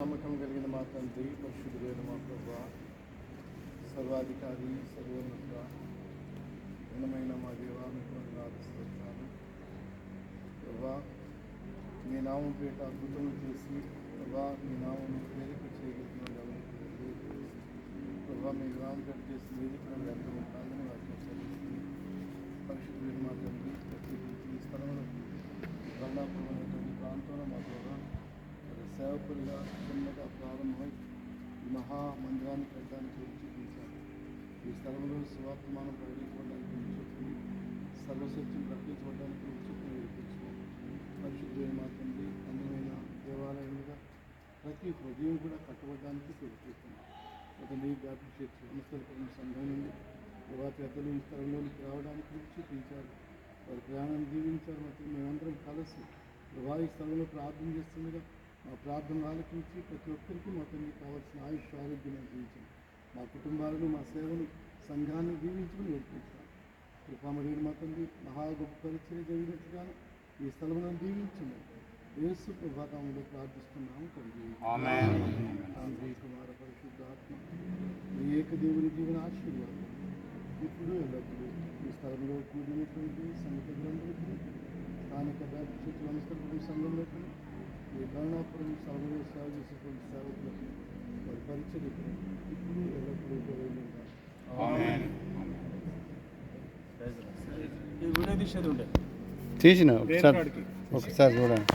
నమ్మకం కలిగిన మా తండ్రి పరిశుద్ధులైన మా ప్రభా సర్వాధికారి సర్వోన్నత ఘనమైన మా దేవానికి ఆదిస్తున్నాను ప్రభా మీ నామం పేట అద్భుతములు చేసి ప్రభా మీ నామం వేదిక చేయగలిగిన ఎవరికి తెలియదు. ప్రభా మీ నామం పేట చేసి వేదికను ఎంత ఉంటానని వాటిని చదివిస్తుంది పరిశుద్ధులైన మా తండ్రి ప్రత్యేకించి ఈ స్థలంలో కరుణాపూర్వమైనటువంటి ప్రాంతంలో మా ప్రభా సేవకుడిగా చిన్నగా ప్రారంభమై మహామందిరాన్ని గురించి చూశారు ఈ స్థలంలో శివాత్మానం ప్రకటించుకోవడానికి విడిచుకుని సర్వశక్తిని ప్రకటించుకోవడానికి విడిచుకుని విడిపించుకోండి మాత్రండి అందమైన దేవాలయంగా ప్రతి హృదయం కూడా కట్టుకోవడానికి పెరుగుతుంది ఒక నీ అభిషేక్ సంస్థల సంఘం నుండి పెద్దలు ఈ స్థలంలోనికి రావడానికి గురించి పిలిచారు వారి ప్రయాణాన్ని జీవించారు. మేమందరం కలిసి వివాహ స్థలంలో ప్రార్థన చేస్తుండగా మా ప్రార్థన ఆలకించి ప్రతి ఒక్కరికి మా తండ్రి కావాల్సిన ఆయుష్ ఆరోగ్యం అందించండి మా కుటుంబాలను మా సేవను సంఘాన్ని దీవించుకుని నేర్పించాం కృపామడేడు మా తండ్రి మహా గొప్ప పరిచయం జరిగినట్టుగాను ఈ స్థలంలో దీవించండి యేసు ప్రభాతంలో ప్రార్థిస్తున్నాము తండ్రి. తండ్రి కుమార పరిశుద్ధాత్మ ఈ ఏక దేవుని జీవన ఆశీర్వాదం. ఇప్పుడు ఎల్లప్పుడూ ఈ స్థలంలో కూడినటువంటి సంగతులందరికీ స్థానిక బ్యాప్టిస్ట్ సంఘంలోకి ఈ కరుణాపురం స్థలంలో సేవ చేసేటువంటి సేవకులకు వారి పరిచర్యకు ఇప్పుడు ఎల్లప్పుడూ ఉండే. తీసిన? ఒకసారి ఒకసారి చూడండి.